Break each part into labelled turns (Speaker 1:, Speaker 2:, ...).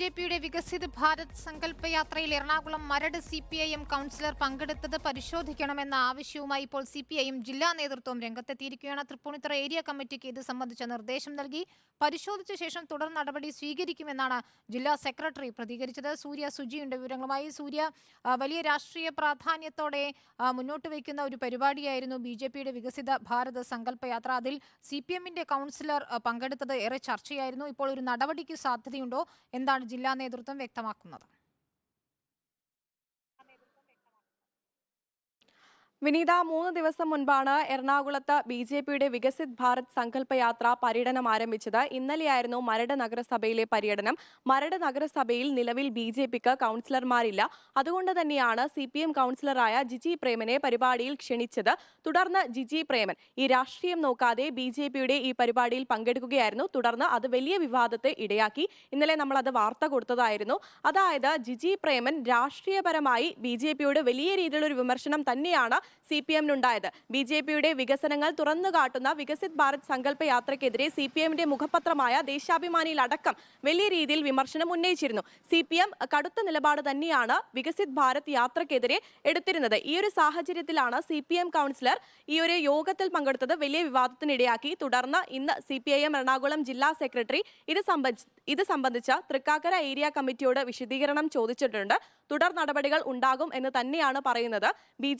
Speaker 1: J പിയുടെ വികസിത് ഭാരത് സങ്കല്പ യാത്രയിൽ Ernakulam Maradu C P I M councillor പങ്കെടുത്തത് പരിശോധിക്കണമെന്ന ആവശ്യവുമായി ഇപ്പോൾ സി പി ഐ എം ജില്ലാ നേതൃത്വം രംഗത്തെത്തിയിരിക്കുകയാണ്. തൃപ്പൂണിത്തുറ ഏരിയ കമ്മിറ്റിക്ക് ഇത് സംബന്ധിച്ച നിർദ്ദേശം നൽകി. പരിശോധിച്ച ശേഷം തുടർ നടപടി സ്വീകരിക്കുമെന്നാണ് ജില്ലാ സെക്രട്ടറി പ്രതികരിച്ചത്. സൂര്യ സുജിയുടെ വിവരങ്ങളുമായി. സൂര്യ വലിയ രാഷ്ട്രീയ പ്രാധാന്യത്തോടെ മുന്നോട്ട് വയ്ക്കുന്ന ഒരു പരിപാടിയായിരുന്നു ബി ജെ പിയുടെ വികസിത ഭാരത് സങ്കല്പ യാത്ര അതിൽ സി പി എമ്മിന്റെ കൗൺസിലർ പങ്കെടുത്തത് ഏറെ ചർച്ചയായിരുന്നു. ഇപ്പോൾ ഒരു നടപടിക്ക് സാധ്യതയുണ്ടോ? എന്താണ് ജില്ലാ നേതൃത്വം വ്യക്തമാക്കുന്നത്
Speaker 2: വിനീത മൂന്ന് ദിവസം മുൻപാണ് എറണാകുളത്ത് ബി ജെ പിയുടെ വികസിത് ഭാരത് സങ്കല്പ യാത്ര പര്യടനം ആരംഭിച്ചത്. ഇന്നലെയായിരുന്നു മരട് നഗരസഭയിലെ പര്യടനം. മരട് നഗരസഭയിൽ നിലവിൽ ബി ജെ പിക്ക് കൗൺസിലർമാരില്ല. അതുകൊണ്ട് തന്നെയാണ് സി പി എം കൗൺസിലറായ ജിജി പ്രേമനെ പരിപാടിയിൽ ക്ഷണിച്ചത്. തുടർന്ന് ജിജി പ്രേമൻ ഈ രാഷ്ട്രീയം നോക്കാതെ ബി ജെ പിയുടെ ഈ പരിപാടിയിൽ പങ്കെടുക്കുകയായിരുന്നു. തുടർന്ന് അത് വലിയ വിവാദത്തെ ഇടയാക്കി. ഇന്നലെ നമ്മൾ അത് വാർത്ത കൊടുത്തതായിരുന്നു. അതായത് ജിജി പ്രേമൻ രാഷ്ട്രീയപരമായി ബി ജെ പിയോട് വലിയ രീതിയിലുള്ള ഒരു വിമർശനം തന്നെയാണ് സി പി എമ്മിനുണ്ടായത് ബി ജെ പിയുടെ വികസനങ്ങൾ തുറന്നു കാട്ടുന്ന വികസിത് ഭാരത് സങ്കല്പ യാത്രയ്ക്കെതിരെ സി പി എമ്മിന്റെ മുഖപത്രമായ ദേശാഭിമാനിയിലടക്കം വലിയ രീതിയിൽ വിമർശനം ഉന്നയിച്ചിരുന്നു. സി പി എം കടുത്ത നിലപാട് തന്നെയാണ് വികസിത് ഭാരത് യാത്രയ്ക്കെതിരെ എടുത്തിരുന്നത്. ഈ ഒരു സാഹചര്യത്തിലാണ് സി പി എം കൗൺസിലർ ഈ ഒരു യോഗത്തിൽ പങ്കെടുത്തത് വലിയ വിവാദത്തിനിടയാക്കി. തുടർന്ന് ഇന്ന് C P I M Ernakulam ജില്ലാ സെക്രട്ടറി ഇത് സംബന്ധിച്ച് ഇത് സംബന്ധിച്ച തൃക്കാക്കര ഏരിയ കമ്മിറ്റിയോട് വിശദീകരണം ചോദിച്ചിട്ടുണ്ട്. തുടർ നടപടികൾ ഉണ്ടാകും എന്ന് തന്നെയാണ് പറയുന്നത്. ബി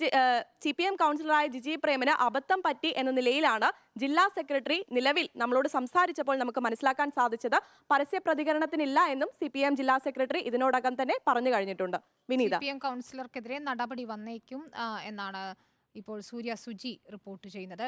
Speaker 2: സി പി എം കൗൺസിലറായ ജിജി പ്രേമന് അബദ്ധം പറ്റി എന്ന നിലയിലാണ് ജില്ലാ സെക്രട്ടറി നിലവിൽ നമ്മളോട് സംസാരിച്ചപ്പോൾ നമുക്ക് മനസ്സിലാക്കാൻ സാധിച്ചത് പരസ്യ പ്രതികരണത്തിനില്ല എന്നും സി പി എം ജില്ലാ സെക്രട്ടറി ഇതിനോടകം തന്നെ പറഞ്ഞു കഴിഞ്ഞിട്ടുണ്ട്. വിനീത.
Speaker 1: സി പി എം കൗൺസിലർക്കെതിരെ നടപടി വന്നേക്കും എന്നാണ് ഇപ്പോൾ സൂര്യ സുജി റിപ്പോർട്ട് ചെയ്യുന്നത്.